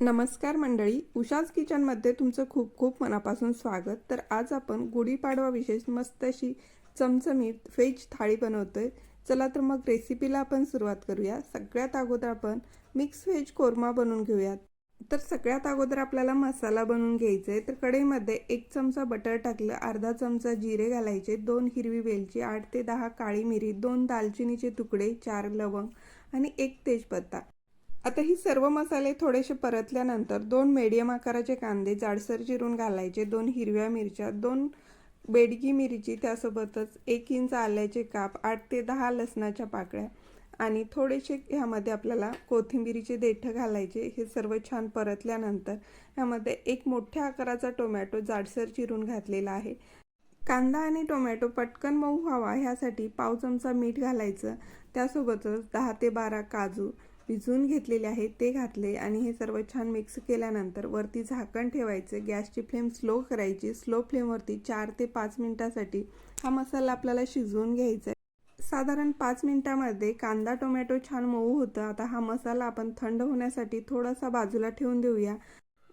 नमस्कार मंडळी उषाज किचनमध्ये तुमचं खूप खूप मनापासून स्वागत. तर आज आपण गुढीपाडवा विशेष मस्त अशी चमचमीत व्हेज थाळी बनवतोय. चला तर मग रेसिपीला आपण सुरुवात करूया. सगळ्यात अगोदर आपण मिक्स व्हेज कोरमा बनवून घेऊयात. तर सगळ्यात अगोदर आपल्याला मसाला बनवून घ्यायचा आहे तर कढईमध्ये एक चमचा बटर टाकलं अर्धा चमचा जिरे घालायचे दोन हिरवी वेलची आठ ते दहा काळी मिरी दोन दालचिनीचे तुकडे चार लवंग आणि एक तेजपत्ता. आता ही सर्व मसाले थोडेसे परतल्यानंतर दोन मीडियम आकाराचे कांदे जाडसर चिरून घालायचे दोन हिरव्या मिरच्या दोन बेडगी मिरची त्यासोबतच एक इंच आल्याचे काप आठ ते दहा लसणाच्या पाकळ्या आणि थोडेसे ह्यामध्ये आपल्याला कोथिंबिरीचे देठं घालायचे. हे सर्व छान परतल्यानंतर ह्यामध्ये एक मोठ्या आकाराचा टोमॅटो जाडसर चिरून घातलेला आहे. कांदा आणि टोमॅटो पटकन मऊ व्हावा ह्यासाठी पाव चमचा मीठ घालायचं. त्यासोबतच दहा ते बारा काजू भिजवून घेतलेले आहेत ते घातले आणि हे सर्व छान मिक्स केल्यानंतर वरती झाकण ठेवायचे. गॅसची फ्लेम स्लो करायची. स्लो फ्लेमवरती चार ते पाच मिनिटासाठी हा मसाला आपल्याला शिजवून घ्यायचा आहे. साधारण पाच मिनिटामध्ये कांदा टोमॅटो छान मऊ होतं. आता हा मसाला आपण थंड होण्यासाठी थोडासा बाजूला ठेवून देऊया.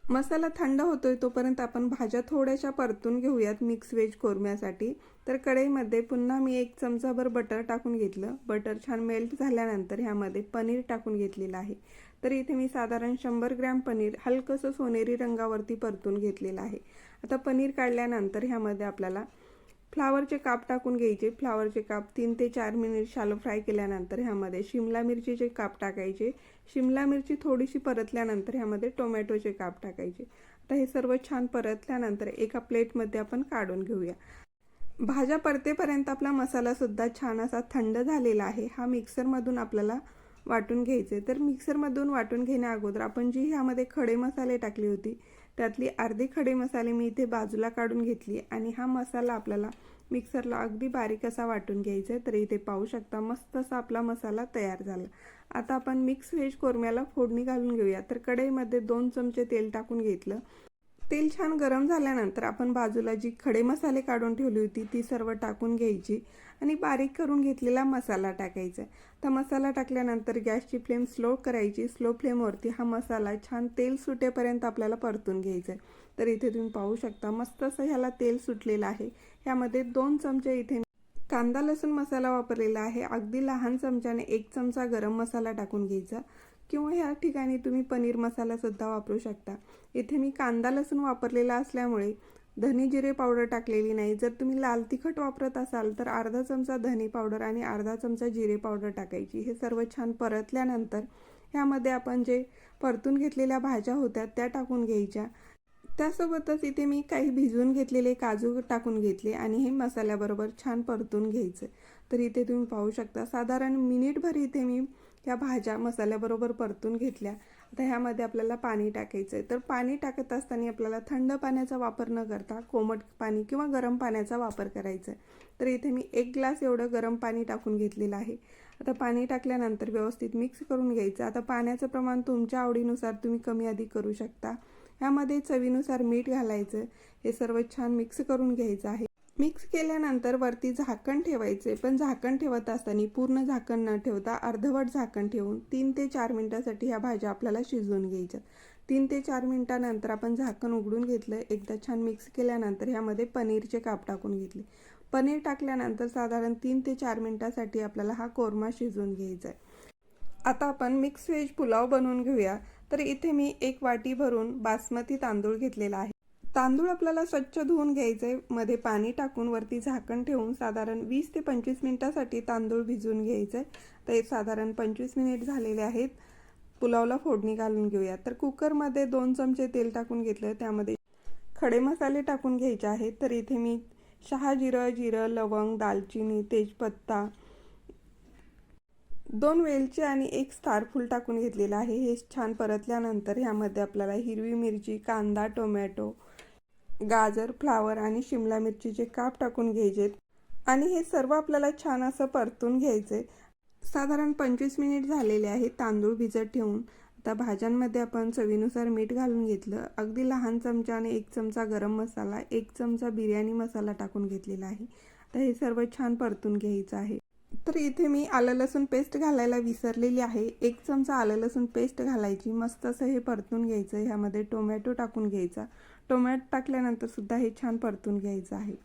मसाला थंड होतोय तोपर्यंत आपण भाज्या थोड्याशा परतून घेऊयात मिक्स व्हेज कोरम्यासाठी. तर कढईमध्ये पुन्हा मी एक चमचाभर बटर टाकून घेतलं. बटर छान मेल्ट झाल्यानंतर ह्यामध्ये पनीर टाकून घेतलेलं आहे. तर इथे मी साधारण शंभर ग्रॅम पनीर हलकंसं सोनेरी रंगावरती परतून घेतलेलं आहे. आता पनीर काढल्यानंतर ह्यामध्ये आपल्याला फ्लावरचे काप टाकून घ्यायचे. फ्लावरचे काप तीन ते चार मिनिट शालो फ्राय केल्यानंतर ह्यामध्ये शिमला मिरचीचे काप टाकायचे. शिमला मिरची थोडीशी परतल्यानंतर ह्यामध्ये टोमॅटोचे काप टाकायचे. आता हे सर्व छान परतल्यानंतर एका प्लेटमध्ये आपण काढून घेऊया. भाज्या परतेपर्यंत आपला मसालासुद्धा छान असा थंड झालेला आहे. हा मिक्सरमधून आपल्याला वाटून घ्यायचे तर मिक्सरमधून वाटून घेण्या अगोदर आपण जी ह्यामध्ये खडे मसाले टाकली होती त्यातली अर्धी खडे मसाले मी इथे बाजूला काढून घेतली आणि हा मसाला आपल्याला मिक्सरला अगदी बारीक असा वाटून घ्यायचा आहे तर इथे पाहू शकता मस्त असा आपला मसाला तयार झाला. आता आपण मिक्स व्हेज कोरम्याला फोडणी घालून घेऊया. तर कढईमध्ये दोन चमचे तेल टाकून घेतलं. तेल छान गरम झाल्यानंतर आपण बाजूला जी खडे मसाले काढून ठेवली होती ती सर्व टाकून घ्यायची आणि बारीक करून घेतलेला मसाला टाकायचा. तर मसाला टाकल्यानंतर गॅसची फ्लेम स्लो करायची. स्लो फ्लेमवरती हा मसाला छान तेल सुटेपर्यंत आपल्याला परतून घ्यायचा. आहे तर इथे तुम्ही पाहू शकता मस्त असं ह्याला तेल सुटलेलं आहे. ह्यामध्ये दोन चमचे इथे कांदा लसूण मसाला वापरलेला आहे. अगदी लहान चमच्याने एक चमचा गरम मसाला टाकून घ्यायचा. किंवा ह्या ठिकाणी तुम्ही पनीर मसालासुद्धा वापरू शकता. इथे मी कांदा लसूण वापरलेला असल्यामुळे धने जिरे पावडर टाकलेली नाही. जर तुम्ही लाल तिखट वापरत असाल तर अर्धा चमचा धनी पावडर आणि अर्धा चमचा जिरे पावडर टाकायची. हे सर्व छान परतल्यानंतर ह्यामध्ये आपण जे परतून घेतलेल्या भाज्या होत्या त्या टाकून घ्यायच्या. त्यासोबतच इथे मी काही भिजवून घेतलेले काजू टाकून घेतले आणि हे मसाल्याबरोबर छान परतून घ्यायचं. तर इथे तुम्ही पाहू शकता साधारण मिनिटभर इथे मी ह्या भाज्या मसाल्याबरोबर परतून घेतल्या. आता ह्यामध्ये आपल्याला पाणी टाकायचं आहे तर पाणी टाकत असताना आपल्याला थंड पाण्याचा वापर न करता कोमट पाणी किंवा गरम पाण्याचा वापर करायचा आहे तर इथे मी एक ग्लास एवढं गरम पाणी टाकून घेतलेलं आहे. आता पाणी टाकल्यानंतर व्यवस्थित मिक्स करून घ्यायचं. आता पाण्याचं प्रमाण तुमच्या आवडीनुसार तुम्ही कमी अधिक करू शकता. ह्यामध्ये चवीनुसार मीठ घालायचं. हे सर्व छान मिक्स करून घ्यायचं आहे. मिक्स केल्यानंतर वरती झाकण ठेवायचे. पण झाकण ठेवत असताना पूर्ण झाकण न ठेवता अर्धवट झाकण ठेवून तीन ते चार मिनटासाठी ह्या भाज्या आपल्याला शिजवून घ्यायच्या. तीन ते चार मिनटानंतर आपण झाकण उघडून घेतलं. एकदा छान मिक्स केल्यानंतर ह्यामध्ये पनीरचे काप टाकून घेतले. पनीर टाकल्यानंतर साधारण तीन ते चार मिनटासाठी आपल्याला हा कोरमा शिजवून घ्यायचा आहे. आता आपण मिक्स व्हेज पुलाव बनवून घेऊया. तर इथे मी एक वाटी भरून बासमती तांदूळ घेतलेला आहे. तांदूळ आपल्याला स्वच्छ धुवून घ्यायचे मध्ये पाणी टाकून वरती झाकण ठेवून साधारण वीस ते पंचवीस मिनिटासाठी तांदूळ भिजवून घ्यायचे. तर साधारण पंचवीस मिनिट झालेले आहेत. पुलावला फोडणी घालून घेऊया. तर कुकरमध्ये दोन चमचे तेल टाकून घेतलं. त्यामध्ये खडे मसाले टाकून घ्यायचे आहेत. तर इथे मी शहा जिरं जिरं लवंग दालचिनी तेजपत्ता दोन वेलची आणि एक स्टार फूल टाकून घेतलेलं आहे. हे छान परतल्यानंतर ह्यामध्ये आपल्याला हिरवी मिरची कांदा टोमॅटो गाजर फ्लावर आणि शिमला मिरचीचे काप टाकून घ्यायचे आणि हे सर्व आपल्याला छान असं परतून घ्यायचे. साधारण पंचवीस मिनिट झालेले आहे तांदूळ भिजत ठेवून. आता भाज्यांमध्ये आपण चवीनुसार मीठ घालून घेतलं. अगदी लहान चमच्याने एक चमचा गरम मसाला एक चमचा बिर्याणी मसाला टाकून घेतलेला आहे. तर हे सर्व छान परतून घ्यायचं आहे. तर इथे मी आलं लसूण पेस्ट घालायला विसरलेली आहे. एक चमचा आलं लसूण पेस्ट घालायची. मस्त असं हे परतून घ्यायचं. ह्यामध्ये टोमॅटो टाकून घ्यायचा. टोमॅटो टाकल्यानंतर सुद्धा हे छान परतून घ्यायचं आहे.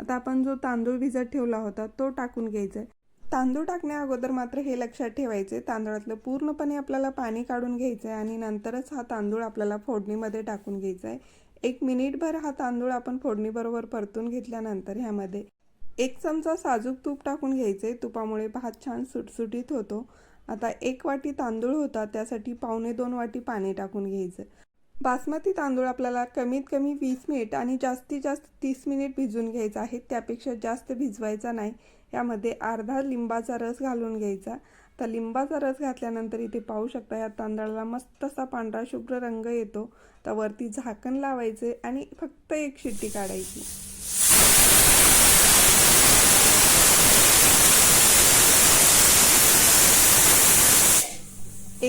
आता आपण जो तांदूळ भिजत ठेवला होता तो टाकून घ्यायचा तांदूळ टाकण्या अगोदर मात्र हे लक्षात ठेवायचे. तांदळातलं पूर्णपणे आपल्याला पाणी काढून घ्यायचं आहे आणि नंतरच हा तांदूळ आपल्याला फोडणीमध्ये टाकून घ्यायचा आहे एक मिनिटभर हा तांदूळ आपण फोडणीबरोबर परतून घेतल्यानंतर ह्यामध्ये एक चमचा साजूक तूप टाकून घ्यायचे तुपामुळे भात छान सुटसुटीत होतो. आता एक वाटी तांदूळ होता त्यासाठी पावणे दोन वाटी पाणी टाकून घ्यायचं बासमती तांदूळ आपल्याला कमीत कमी वीस मिनिट आणि जास्तीत जास्त तीस मिनिट भिजून घ्यायचा आहे. त्यापेक्षा जास्त भिजवायचा नाही. यामध्ये अर्धा लिंबाचा रस घालून घ्यायचा. तर लिंबाचा रस घातल्यानंतर इथे पाहू शकता या तांदळाला मस्त असा पांढरा शुभ्र रंग येतो. तर वरती झाकण लावायचे आणि फक्त एक शिट्टी काढायची.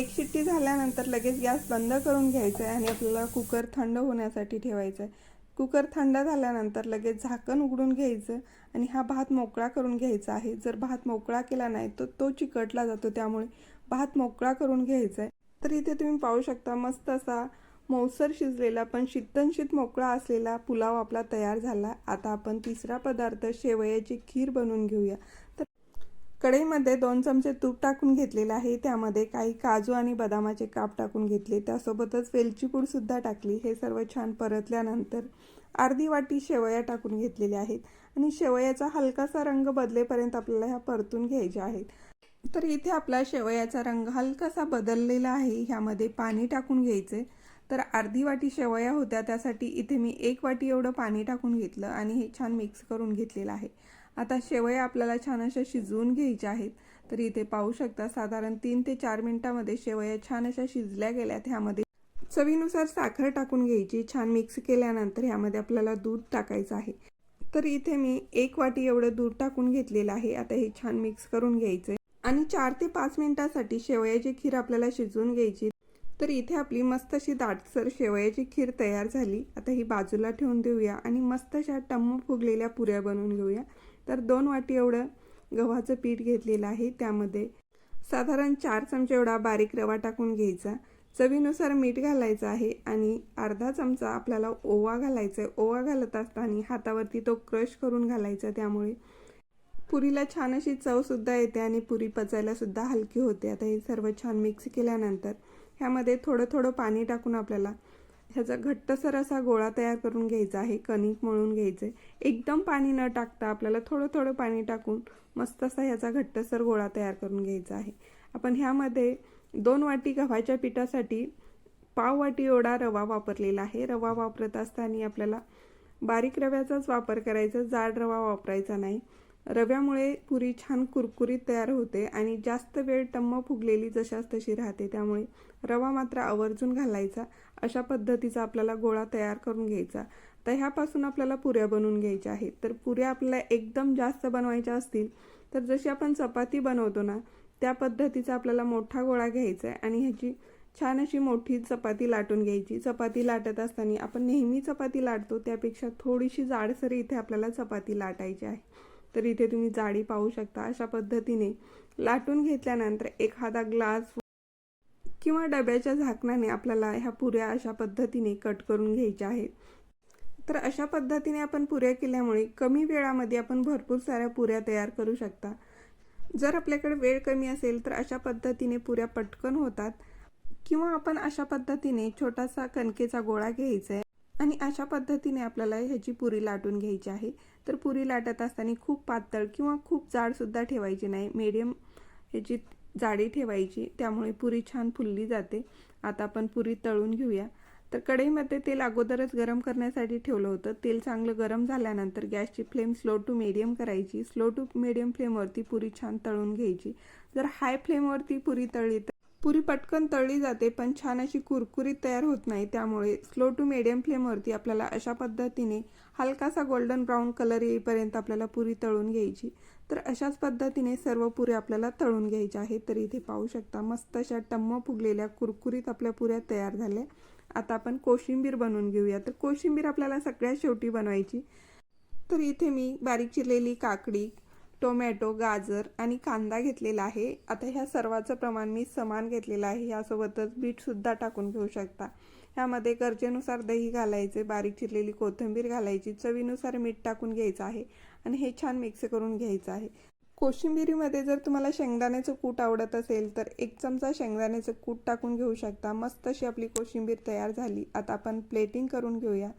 एक शिट्टी झाल्यानंतर लगेच गॅस बंद करून घ्यायचा आहे आणि आपल्याला कुकर थंड होण्यासाठी ठेवायचा आहे. कुकर थंड झाल्यानंतर लगेच झाकण उघडून घ्यायचं आणि हा भात मोकळा करून घ्यायचा आहे. जर भात मोकळा केला नाही तर तो चिकटला जातो. त्यामुळे भात मोकळा करून घ्यायचा आहे. तर इथे तुम्ही पाहू शकता मस्त असा मौसर शिजलेला पण शीतनशीत मोकळा असलेला पुलाव आपला तयार झाला. आता आपण तिसरा पदार्थ शेवयाची खीर बनवून घेऊया. कढईमध्ये दोन चमचे तूप टाकून घेतलेलं आहे. त्यामध्ये काही काजू आणि बदामाचे काप टाकून घेतले. त्यासोबतच वेलची पूडसुद्धा टाकली. हे सर्व छान परतल्यानंतर अर्धी वाटी शेवया टाकून घेतलेल्या आहेत. आणि शेवयाचा हलकासा रंग बदलेपर्यंत आपल्याला ह्या परतून घ्यायच्या आहेत. तर इथे आपला शेवयाचा रंग हलकासा बदललेला आहे. ह्यामध्ये पाणी टाकून घ्यायचे. तर अर्धी वाटी शेवया होत्या. त्यासाठी इथे मी एक वाटी एवढं पाणी टाकून घेतलं आणि हे छान मिक्स करून घेतलेलं आहे. आता शेवया आपल्याला छान अशा शिजवून घ्यायच्या आहेत. तर इथे पाहू शकता साधारण तीन ते चार मिनिटामध्ये शेवया छान अशा शिजल्या गेल्यात ह्यामध्ये चवीनुसार साखर टाकून घ्यायची. छान मिक्स केल्यानंतर ह्यामध्ये आपल्याला दूध टाकायचं आहे. तर इथे मी एक वाटी एवढं दूध टाकून घेतलेलं आहे. आता हे छान मिक्स करून घ्यायचं आणि चार ते पाच मिनिटासाठी शेवयाची खीर आपल्याला शिजवून घ्यायची. तर इथे आपली मस्त अशी दाटसर शेवयाची खीर तयार झाली. आता ही बाजूला ठेवून देऊया आणि मस्त अशा टम्म फुगलेल्या पुऱ्या बनवून घेऊया. तर दोन वाटी एवढं गव्हाचं पीठ घेतलेलं आहे त्यामध्ये. साधारण चार चमचे एवढा बारीक रवा टाकून घ्यायचा. चवीनुसार मीठ घालायचं आहे आणि अर्धा चमचा आपल्याला ओवा घालायचा आहे ओवा घालत असताना हातावरती तो क्रश करून घालायचा त्यामुळे. पुरीला छान अशी चवसुद्धा येते आणि पुरी पचायलासुद्धा हलकी होते. आता हे सर्व छान मिक्स केल्यानंतर ह्यामध्ये थोडं थोडं पाणी टाकून आपल्याला ह्याचा घट्टसर असा गोळा तयार करून घ्यायचा आहे कणिक मळून घ्यायचं. आहे एकदम पाणी न टाकता आपल्याला थोडं थोडं पाणी टाकून मस्त असा ह्याचा घट्टसर गोळा तयार करून घ्यायचा आहे. आपण ह्यामध्ये दोन वाटी गव्हाच्या पिठासाठी पाव वाटी एवढा रवा वापरलेला आहे. रवा वापरत असताना आपल्याला बारीक रव्याचाच वापर करायचा जाड रवा वापरायचा नाही. रव्यामुळे पुरी छान कुरकुरीत तयार होते आणि जास्त वेळ टम्म फुगलेली जशाच तशी राहते. त्यामुळे रवा मात्र आवर्जून घालायचा. अशा पद्धतीचा आपल्याला गोळा तयार करून घ्यायचा. तर ह्यापासून आपल्याला पुऱ्या बनवून घ्यायच्या आहेत. तर पुऱ्या आपल्याला एकदम जास्त बनवायच्या असतील तर जशी आपण चपाती बनवतो ना त्या पद्धतीचा आपल्याला मोठा गोळा घ्यायचा आहे आणि ह्याची छान अशी मोठी चपाती लाटून घ्यायची. चपाती लाटत असताना आपण नेहमी चपाती लाटतो त्यापेक्षा थोडीशी जाडसर इथे आपल्याला चपाती लाटायची आहे. तर इथे तुम्ही जाडी पाहू शकता अशा पद्धतीने. लाटून घेतल्यानंतर एखादा ग्लास किंवा डब्याच्या झाकणाने आपल्याला ह्या पुऱ्या अशा पद्धतीने कट करून घ्यायच्या आहेत. तर अशा पद्धतीने आपण पुऱ्या केल्यामुळे कमी वेळामध्ये आपण भरपूर साऱ्या पुऱ्या तयार करू शकता. जर आपल्याकडे वेळ कमी असेल तर अशा पद्धतीने पुऱ्या पटकन होतात किंवा आपण अशा पद्धतीने छोटासा कणकेचा गोळा घ्यायचा आहे आणि अशा पद्धतीने आपल्याला ह्याची पुरी लाटून घ्यायची आहे. तर पुरी लाटत असताना खूप पातळ किंवा खूप जाडसुद्धा ठेवायची नाही. मीडियम ह्याची जाडी ठेवायची. त्यामुळे पुरी छान फुलली जाते. आता आपण पुरी तळून घेऊया. तर कढईमध्ये तेल अगोदरच गरम करण्यासाठी ठेवलं होतं. तेल चांगलं गरम झाल्यानंतर गॅसची फ्लेम स्लो टू मिडियम करायची. स्लो टू मिडियम फ्लेमवरती पुरी छान तळून घ्यायची. जर हाय फ्लेमवरती पुरी तळली तर पुरी पटकन तळली जाते पण छान अशी कुरकुरीत तयार होत नाही. त्यामुळे स्लो टू मिडियम फ्लेमवरती आपल्याला अशा पद्धतीने हलकासा गोल्डन ब्राऊन कलर येईपर्यंत आपल्याला पुरी तळून घ्यायची. तर अशाच पद्धतीने सर्व पुऱ्या आपल्याला तळून घ्यायच्या आहेत. तर इथे पाहू शकता मस्त अशा टम्म फुगलेल्या कुरकुरीत आपल्या पुऱ्या तयार झाल्या. आता आपण कोशिंबीर बनवून घेऊया. तर कोशिंबीर आपल्याला सगळ्यात शेवटी बनवायची. तर इथे मी बारीक चिरलेली काकडी टोमॅटो गाजर आणि कांदा घेतलेला आहे. आता ह्या सर्वाचं प्रमाण मी समान घेतलेलं आहे. ह्यासोबतच बीटसुद्धा टाकून घेऊ शकता. ह्यामध्ये गरजेनुसार दही घालायचे बारीक चिरलेली कोथिंबीर घालायची चवीनुसार मीठ टाकून घ्यायचं आहे आणि हे छान मिक्स करून घ्यायचं आहे. कोशिंबिरीमध्ये जर तुम्हाला शेंगदाण्याचं कूट आवडत असेल तर एक चमचा शेंगदाण्याचं कूट टाकून घेऊ शकता. मस्त अशी आपली कोशिंबीर तयार झाली. आता आपण प्लेटिंग करून घेऊया.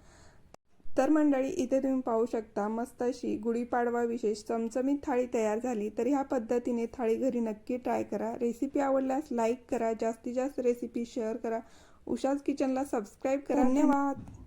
तर मंडळी इथे तुम्ही पाहू शकता मस्त अशी गुढीपाडवा विशेष चमचमीत थाळी तयार झाली. तर ह्या पद्धतीने थाळी घरी नक्की ट्राय करा. रेसिपी आवडल्यास लाईक करा जास्तीत जास्त रेसिपी शेअर करा. उषाज किचनला सबस्क्राईब करा. धन्यवाद.